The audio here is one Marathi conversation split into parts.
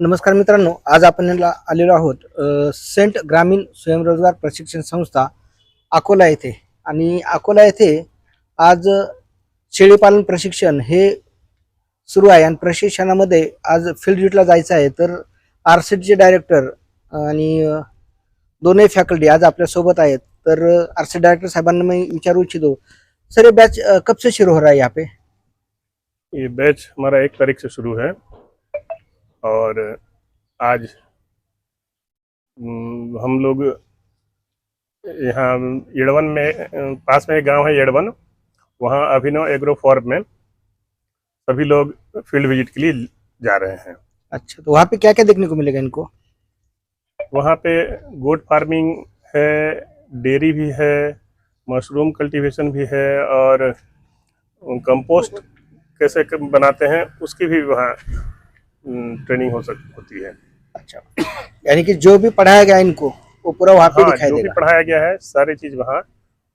नमस्कार मित्रांनो आज आपण आलेलो आहोत सेंट ग्रामीण स्वयंरोजगार प्रशिक्षण संस्था अकोला येथे. आणि अकोला येथे आज शेळीपालन प्रशिक्षण हे सुरू आहे आणि प्रशिक्षणामध्ये आज फील्ड विजिटला जायचं आहे. तर आर सी डायरेक्टर आणि दोनही फॅकल्टी आज आपल्यासोबत आहेत. तर आर सी डायरेक्टर साहेबांना मी विचारू इच्छितो सर ये बॅच अ, कब से शुरू हो रहा है यहाँ पे? ये बैच हमारा एक तारीख से शुरू है। और आज हम लोग यहाँ येड़वन में पास में एक गाँव है येड़वन। वहाँ अभिनव एग्रो फॉर्म में सभी लोग फ़ील्ड विज़िट के लिए जा रहे हैं। अच्छा तो वहाँ पे क्या क्या देखने को मिलेगा इनको? वहाँ पे गोट फ़ार्मिंग है डेयरी भी है मशरूम कल्टीवेशन भी है और कंपोस्ट कैसे बनाते हैं उसकी भी वहाँ ट्रेनिंग हो सक होती है। अच्छा। यानी कि जो भी पढ़ाया गया इनको वो पूरा वहाँ पे हाँ दिखाई जो भी देगा। पढ़ाया गया है सारी चीज़ वहाँ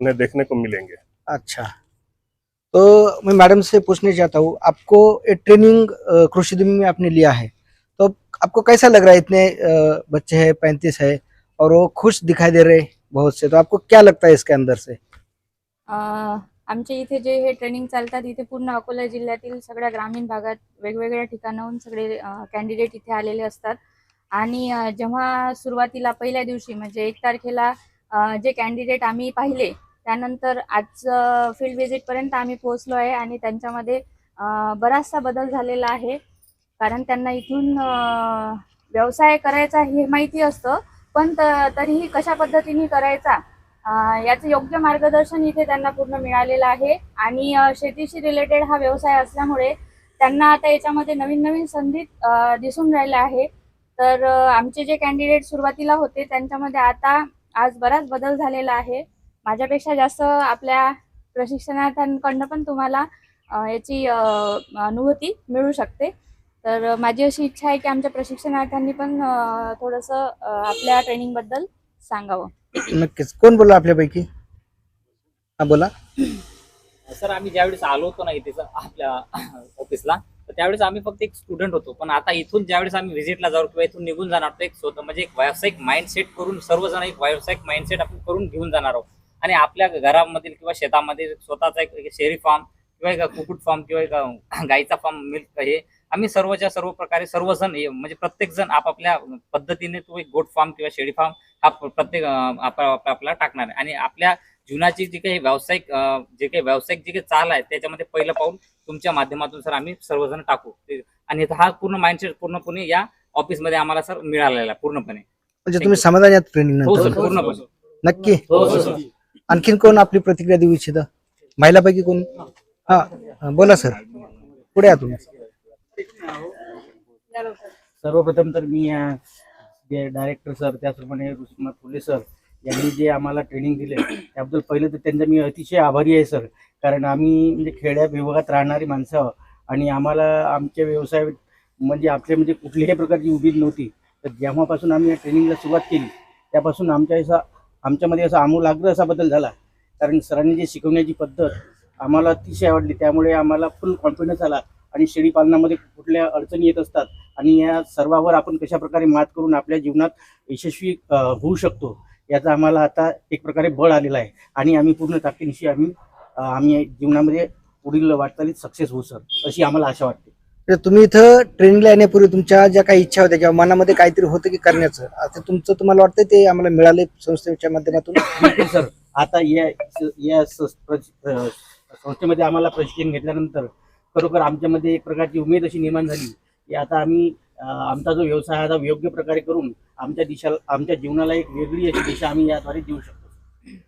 उन्हें देखने को मिलेंगे। अच्छा। तो मैं मैडम से पूछना चाहता हूँ आपको ये ट्रेनिंग कृषि उद्यमी में आपने लिया है तो आपको कैसा लग रहा है? इतने बच्चे हैं पैंतीस है और वो खुश दिखाई दे रहे बहुत से तो आपको क्या लगता है इसके अंदर से? अ, आमच्या इथे जे हे ट्रेनिंग चालतात इथे पूर्ण अकोला जिल्ह्यातील सगळ्या ग्रामीण भागात वेगवेगळ्या ठिकाणाहून सगळे कॅन्डिडेट इथे आलेले असतात. आणि जेव्हा सुरुवातीला पहिल्या दिवशी म्हणजे एक तारखेला जे कॅन्डिडेट आम्ही पाहिले त्यानंतर आज फील्ड व्हिजिटपर्यंत आम्ही पोहोचलो आहे आणि त्यांच्यामध्ये बराचसा बदल झालेला आहे. कारण त्यांना इथून व्यवसाय करायचा हे माहिती असतं पण तरीही कशा पद्धतीने करायचा याचं योग्य मार्गदर्शन इथे त्यांना पूर्ण मिळालेलं आहे. आणि शेतीशी रिलेटेड हा व्यवसाय असल्यामुळे त्यांना आता याच्यामध्ये नवीन नवीन संधी दिसून राहिल्या आहे. तर आमचे जे कॅन्डिडेट सुरुवातीला होते त्यांच्यामध्ये आता आज बराच बदल झालेला आहे. माझ्यापेक्षा जास्त आपल्या प्रशिक्षणार्थ्यांकडनं पण तुम्हाला याची अनुभूती मिळू शकते. तर माझी अशी इच्छा आहे की आमच्या प्रशिक्षणार्थ्यांनी पण थोडंसं आपल्या ट्रेनिंगबद्दल सांगावं. नक्कीच. कोण बोलला आपल्यापैकी? हा बोला. सर आम्ही ज्यावेळेस आलो होतो ना इथे सर आपल्या ऑफिसला तर त्यावेळेस आम्ही फक्त एक स्टुडंट होतो. पण आता इथून ज्यावेळेस आम्ही व्हिजिटला जाऊ किंवा इथून निघून जाणार तर एक स्वतः म्हणजे एक व्यावसायिक माइंडसेट करून सर्वजण एक व्यावसायिक माइंडसेट आपण करून घेऊन जाणार आहोत. आणि आपल्या घरामधील किंवा शेतामध्ये स्वतःचा एक एक शेरी फार्म किंवा एक कुकुट फार्म किंवा एक गाईचा फार्म मिल्क हे आम्ही सर्वच्या सर्व प्रकारे सर्वजण हे म्हणजे प्रत्येकजण आपापल्या पद्धतीने तो एक गोट फार्म किंवा शेळी फार्म हा प्रत्येक अं, आप- आप- आपल्याला टाकणार आहे. आणि आपल्या जीवनाची जी काही व्यावसायिक जे काही व्यावसायिक जी काही चाल आहे त्याच्यामध्ये पहिलं पाऊल तुमच्या माध्यमातून सर आम्ही सर्वजण टाकू. ते- आणि हा पूर्ण माइंडसेट पूर्णपणे या ऑफिसमध्ये आम्हाला सर मिळालेला आहे पूर्णपणे. म्हणजे तुम्ही समाधानी ट्रेनिंग हो पूर्णपणे. नक्की? हो सर. आणखीन कोण आपली प्रतिक्रिया देऊ इच्छित? महिलापैकी कोण? हा हा, बोला सर. पुढे या तुम्ही. सर्वप्रथम तर मी जे डायरेक्टर सर त्याचप्रमाणे रुस्मात फुले सर यांनी जे आम्हाला ट्रेनिंग दिले त्याबद्दल पहिलं तर त्यांचा मी अतिशय आभारी आहे सर कारण आम्ही म्हणजे खेड्या विभागात राहणारी माणसं आहोत आणि आम्हाला आमच्या व्यवसाय म्हणजे आपल्या म्हणजे कुठल्याही प्रकारची उभी नव्हती. तर जेव्हापासून आम्ही या ट्रेनिंगला सुरुवात केली त्यापासून आमच्या असा आमच्यामध्ये असा आमूलाग्र असा बदल झाला. कारण सरांनी जे शिकवण्याची पद्धत आम्हाला अतिशय आवडली त्यामुळे आम्हाला फुल कॉन्फिडन्स आला. आणि शेळी पालनामध्ये कुठल्या अडचणी येत असतात आणि या सर्वावर आपण कशा प्रकारे मात करून आपल्या जीवनात यशस्वी होऊ शकतो याचा आम्हाला आता एक प्रकारे बळ आलेला आहे. आणि आम्ही पूर्ण ताकदीनिशी आम्ही आम्ही जीवनामध्ये पुढील वाटचालीत सक्सेस होऊ सर अशी आम्हाला आशा वाटते. तर तुम्ही इथं ट्रेनिंगला येण्यापूर्वी तुमच्या ज्या काही इच्छा होत्या किंवा मनामध्ये काहीतरी होतं की करण्याचं आता तुमचं तुम्हाला वाटतं ते आम्हाला मिळाले संस्थेच्या माध्यमातून? सर. आता या या संस्थेमध्ये आम्हाला प्रशिक्षण घेतल्यानंतर खरोखर आमच्यामध्ये एक प्रकारची उमेद अशी निर्माण झाली की आता आम्ही आमचा जो व्यवसाय आहे आता योग्य प्रकारे करून आमच्या दिशा आमच्या जीवनाला एक वेगळी अशी दिशा आम्ही याद्वारे देऊ शकतो.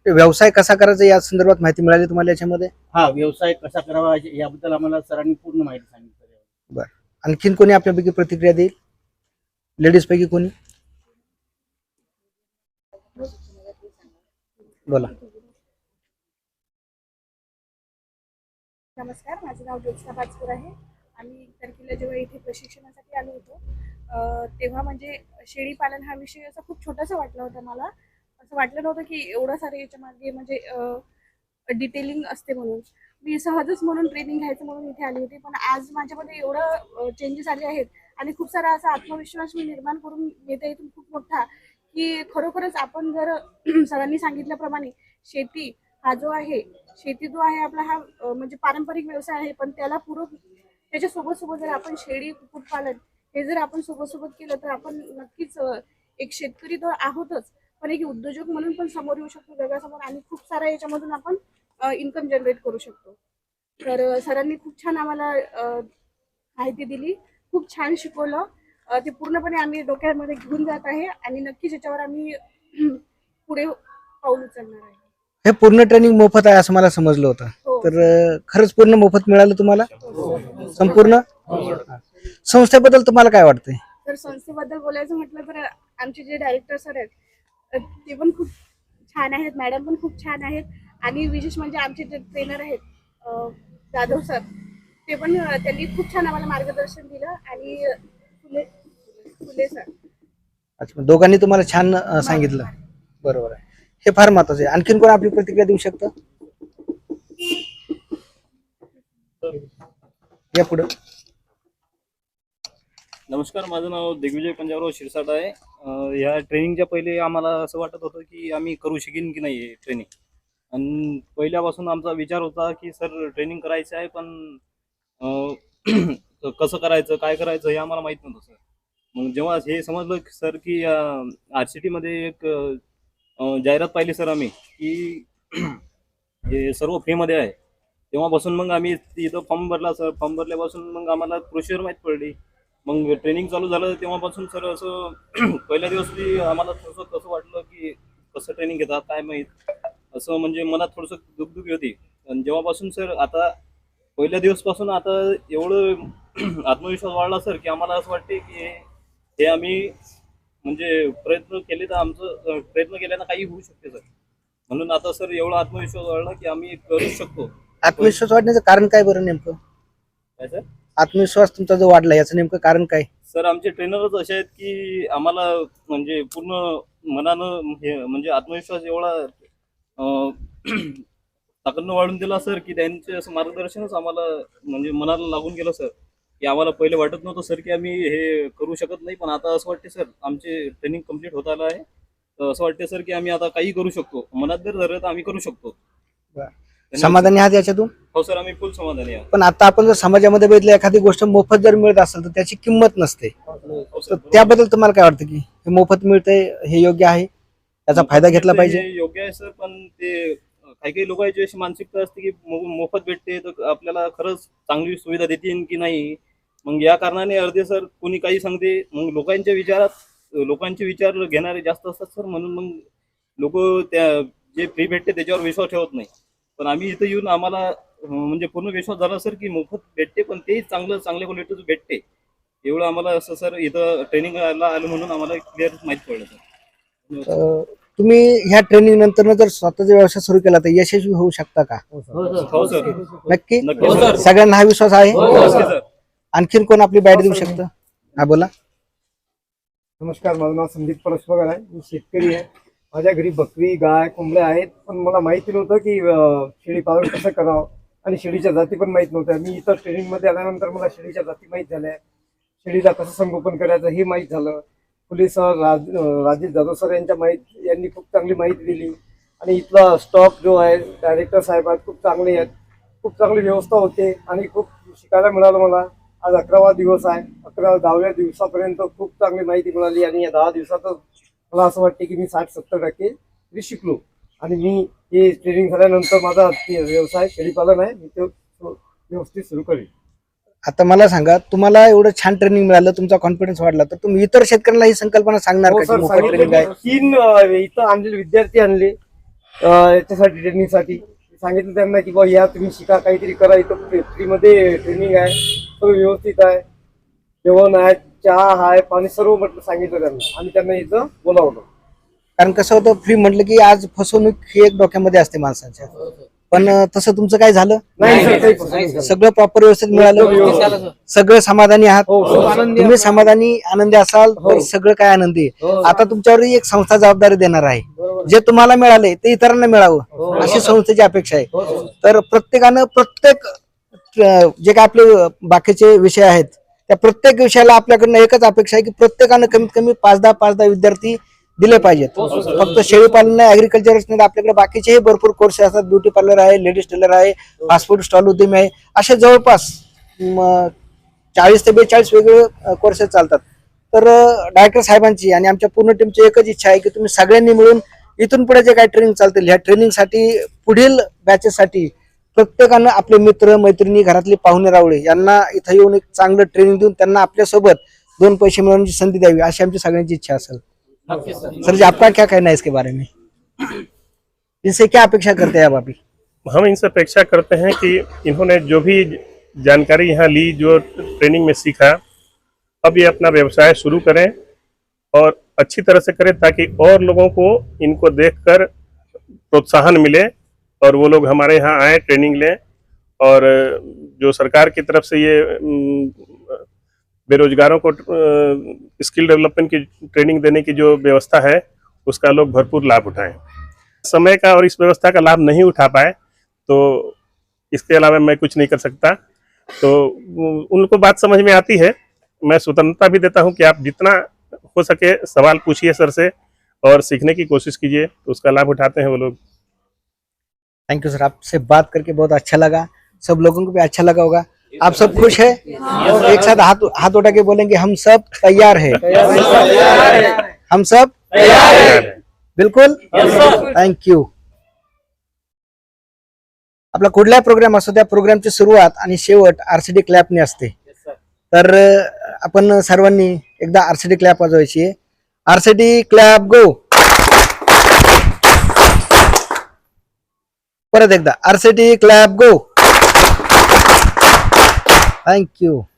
व्यवसाय कसा करायचा या संदर्भात माहिती मिळाली तुम्हाला याच्यामध्ये? हा व्यवसाय कसा करावा याबद्दल आम्हाला सरांनी पूर्ण माहिती सांगितली. आणखीन कोणी आपल्यापैकी प्रतिक्रिया देईल? लेडीज पैकी कोणी? बोला. नमस्कार माझं नाव ज्योत्स्ना पाचपूर आहे. आम्ही एक तारखेला जेव्हा इथे प्रशिक्षणासाठी आलो होतो तेव्हा म्हणजे शेळी पालन हा विषय असा खूप छोटासा वाटला होता मला. असं वाटलं नव्हतं की एवढं सारं याच्या मागे म्हणजे डिटेलिंग असते म्हणून. मी सहजच म्हणून ट्रेनिंग घ्यायचं म्हणून इथे आली होती पण आज माझ्यामध्ये एवढं चेंजेस आले आहेत आणि खूप सारा असा आत्मविश्वास मी निर्माण करून घेते इथून खूप मोठा की खरोखरच आपण जर सरांनी सांगितल्याप्रमाणे शेती हा जो आहे शेती जो आहे आपला हा म्हणजे पारंपरिक व्यवसाय आहे पण त्याला पूरक त्याच्या सोबत सोबत जर आपण शेळी कुक्कुटपालन हे जर आपण सोबत सोबत केलं तर आपण नक्कीच एक शेतकरी तर आहोतच. पण एक उद्योजक म्हणून पण समोर येऊ शकतो जगासमोर आणि खूप सारा याच्यामधून आपण इन्कम जनरेट करू शकतो. तर सरांनी खूप छान आम्हाला माहिती दिली खूप छान शिकवलं. ते पूर्णपणे आम्ही डोक्यामध्ये घेऊन जात आहे आणि नक्कीच याच्यावर आम्ही पुढे पाऊल उचलणार आहे. हे पूर्ण ट्रेनिंग मोफत आहे असं मला समजलं होतं. हो. तर खरंच पूर्ण मोफत मिळालं तुम्हाला? संपूर्ण? संस्थेबद्दल तुम्हाला काय वाटतंय? तर संस्थेबद्दल बोलायचं म्हटलं तर आमचे जे डायरेक्टर सर आहेत ते पण खूप छान आहेत मॅडम पण खूप छान आहेत. आणि विशेष म्हणजे आमचे जे ट्रेनर आहेत जाधव सर ते पण त्यांनी खूप छान आम्हाला मार्गदर्शन दिलं. आणि फुले फुले सर अच्छा दोघांनी तुम्हाला छान सांगितलं. बरोबर आहे. हे फार महत्वाचं आहे. आणखीन कोण आपली प्रतिक्रिया देऊ शकतं? या पुढं. नमस्कार माझं नाव दिग्विजय पंजाबराव शिरसाट आहे. अं, या ट्रेनिंगच्या पहिले आम्हाला असं वाटत होतं की आम्ही करू शकेन की नाही हे ट्रेनिंग आणि पहिल्यापासून आमचा विचार होता की सर ट्रेनिंग करायचं आहे पण अं, कसं करायचं काय करायचं हे आम्हाला माहीत नव्हतं सर. मग जेव्हा हे समजलं सर की आर सी टीमध्ये एक जाहिरात पाहिली सर आम्ही की हे सर्व फ्रीमध्ये आहे. तेव्हापासून मग आम्ही इथं फॉर्म भरला सर फॉर्म भरल्यापासून मग आम्हाला प्रोसिजर माहीत पडली. मग ट्रेनिंग चालू झालं तेव्हापासून सर असं पहिल्या दिवस बी आम्हाला थोडंसं कसं वाटलं की कसं ट्रेनिंग घेतात काय माहीत. असं म्हणजे मनात थोडंसं दुखदुखी होती. आणि जेव्हापासून सर आता पहिल्या दिवसपासून आता एवढं आत्मविश्वास वाढला सर की आम्हाला असं वाटते की हे आम्ही म्हणजे प्रयत्न केले तर आमचं प्रयत्न केल्यानं काही होऊ शकते सर. म्हणून आता सर एवढा आत्मविश्वास वाढला की आम्ही करू शकतो. आत्मविश्वास वाढण्याचं कारण काय बरं नेमकं? काय सर? आत्मविश्वास तुमचा जो वाढला याचं नेमकं कारण काय? सर आमचे ट्रेनरच असे आहेत की आम्हाला म्हणजे पूर्ण मनानं हे म्हणजे आत्मविश्वास एवढा अं, ताकदनं वाढून दिला सर की त्यांचे असं मार्गदर्शनच आम्हाला म्हणजे मनाला लागून गेलं सर. की आम्हाला पहिले वाटत नव्हतं सर की आम्ही हे करू शकत नाही पण आता असं वाटते सर आमचे ट्रेनिंग कंप्लीट होत आलं आहे. तर असं वाटते सर की आम्ही आता काही करू शकतो. मनात जर धरलं तर आम्ही करू शकतो. समाधानी आहात याच्यातून? हो सर आम्ही फुल समाधानी आहोत. पण आता आपण जर समाजामध्ये बघितलं एखादी गोष्ट मोफत जर मिळत असेल तर त्याची किंमत नसते. हो तर सर त्याबद्दल तुम्हाला काय वाटतं की हे मोफत मिळतंय हे योग्य आहे? त्याचा फायदा घेतला पाहिजे? योग्य आहे सर पण ते काही काही लोकांची अशी मानसिकता असते की मो- मोफत भेटते तर आपल्याला खरंच चांगली सुविधा देतील की नाही. मग या कारणाने अर्धे सर कोणी काही सांगते मग लोकांच्या विचारात लोकांचे विचार घेणारे जास्त असतात सर म्हणून मग लोक त्या जे फ्री भेटते त्याच्यावर विश्वास ठेवत नाही. पण आम्ही इथं येऊन आम्हाला अं, म्हणजे पूर्ण विश्वास झाला सर की मोफत भेटते पण तेही चांगलं चांगल्या क्वालिटीचं भेटते. एवढं आम्हाला असं सर इथं ट्रेनिंगला आलं म्हणून आम्हाला क्लिअर माहीत पडलं सर. अं, तुम्ही ह्या ट्रेनिंग नंतर जर स्वतःचा व्यवसाय सुरू केला तर यशस्वी होऊ शकता का? हो सर. नक्की? नक्की. सर. सगळ्यांना हा विश्वास आहे? आणखीन कोण आपली बॅट देऊ शकतं? हा बोला. नमस्कार माझं नाव संदीप परसबगर आहे. मी शेतकरी आहे. माझ्या घरी बकरी गाय कोंबड्या आहेत. पण मला माहिती नव्हतं की शेळी पालन कसं करावं? आणि शेळीच्या जाती पण माहीत नव्हत्या. मी इथं ट्रेनिंगमध्ये आल्यानंतर मला शेळीच्या जाती माहीत झाल्या. शेळीला कसं संगोपन करायचं हे माहीत झालं. Police sir Raj Rajesh Jadhav sir यांच्या माहिती यांनी खूप चांगली माहिती दिली. आणि इथला स्टॉक जो आहे डायरेक्टर साहेब आहेत खूप चांगले आहेत. खूप चांगली व्यवस्था होते आणि खूप शिकायला मिळालं मला. आज अकरावा दिवस आहे. अकरा दहाव्या दिवसापर्यंत खूप चांगली माहिती मिळाली आणि या दहा दिवसातच मला असं वाटते की मी साठ सत्तर टक्के तरी शिकलो. आणि मी हे ट्रेनिंग झाल्यानंतर माझा व्यवसाय शेळीपालन आहे. मी तो व्यवस्थित सुरू करेन. आता मला सांगा तुम्हाला एवढं छान ट्रेनिंग मिळालं तुमचा कॉन्फिडन्स वाढला तर तुम्ही इतर शेतकऱ्यांना ही संकल्पना सांगणार हो का सर की मोफत सांगितलं ट्रेनिंग आहे मी. तीन अं, इथं आणलेले विद्यार्थी आणले अं, याच्यासाठी ट्रेनिंगसाठी सांगितलं त्यांना की बा या तुम्ही शिका काहीतरी करा इथं फ्रीमध्ये ट्रेनिंग आहे सगळं व्यवस्थित आहे. जेवण आहे चहा आहे पाणी सर्व म्हटलं सांगितलं त्यांना. आणि त्यांना इथं बोलावलं. कारण कसं होतं फ्री म्हटलं की आज फसवणूक ही एक डोक्यामध्ये असते माणसाच्या. पण तसं तुमचं काय झालं नाही सर काही फसवणूक झाली. सगळं प्रॉपर व्यवस्थित मिळालं. सगळं समाधानी आहात हो सर. तुम्ही समाधानी आनंदी असाल तर हो. सगळं काय आनंदी आहे. हो. आता तुमच्यावर एक संस्था जबाबदारी देणार आहे. जे तुम्हाला मिळाले ते इतरांना. मिळावं अशी संस्थेची अपेक्षा आहे हो. तर प्रत्येकानं प्रत्येक जे काय आपले बाकीचे विषय आहेत त्या प्रत्येक विषयाला आपल्याकडनं एकच अपेक्षा आहे की प्रत्येकानं कमीत कमी पाच दहा पाच दहा विद्यार्थी दिले पाहिजेत. फक्त शेळी पालन नाही ऍग्रिकल्चरच नाही आपल्याकडे बाकीचेही भरपूर कोर्स असतात. ब्युटी पार्लर आहे लेडीज टेलर आहे फास्ट फूड स्टॉल उद्यमी आहे. असे जवळपास चाळीस ते बेचाळीस वेगवेगळे कोर्सेस चालतात. तर डायरेक्टर साहेबांची आणि आमच्या पूर्ण टीमची एकच इच्छा आहे की तुम्ही सगळ्यांनी मिळून इथून पुढे जे काही ट्रेनिंग चालतील ह्या ट्रेनिंगसाठी पुढील बॅचेससाठी प्रत्येकानं आपले मित्र मैत्रिणी घरातले पाहुणे रावळे यांना इथं येऊन एक चांगलं ट्रेनिंग देऊन त्यांना आपल्यासोबत दोन पैसे मिळवण्याची संधी द्यावी अशी आमची सगळ्यांची इच्छा असेल. सर जी, आपका क्या कहना है इसके बारे में? इनसे क्या अपेक्षा करते हैं आप अभी? हम इनसे अपेक्षा करते हैं कि इन्होंने जो भी जानकारी यहाँ ली, जो ट्रेनिंग में सीखा, अब ये अपना व्यवसाय शुरू करें और अच्छी तरह से करें ताकि और लोगों को इनको देखकर प्रोत्साहन मिले और वो लोग हमारे यहाँ आए, ट्रेनिंग लें और जो सरकार की तरफ़ से ये बेरोजगारों को स्किल डेवलपमेंट की, ट्रेनिंग देने की जो व्यवस्था है, उसका लोग भरपूर लाभ उठाएँ। समय का और इस व्यवस्था का लाभ नहीं उठा पाए तो इसके अलावा मैं कुछ नहीं कर सकता। तो उनको बात समझ में आती है। मैं स्वतंत्रता भी देता हूँ कि आप जितना हो सके सवाल पूछिए सर से और सीखने की कोशिश कीजिए तो उसका लाभ उठाते हैं वो लोग। थैंक यू सर आपसे बात करके बहुत अच्छा लगा। सब लोगों को भी अच्छा लगा होगा। आप सब खुश है? एक साथ हाथ हाथ उठा के बोलेंगे हम सब तैयार है। हम सब तैयार है। बिलकुल? थँक्यू आपला कुठलाही प्रोग्राम असतो त्या प्रोग्रामची सुरुवात आणि शेवट आरसीडी क्लॅपने असते. तर आपण सर्वांनी एकदा आरसीडी क्लॅप वाजवायची आहे. आरसीडी क्लॅप गो परत एकदा. RCD clap go Thank you.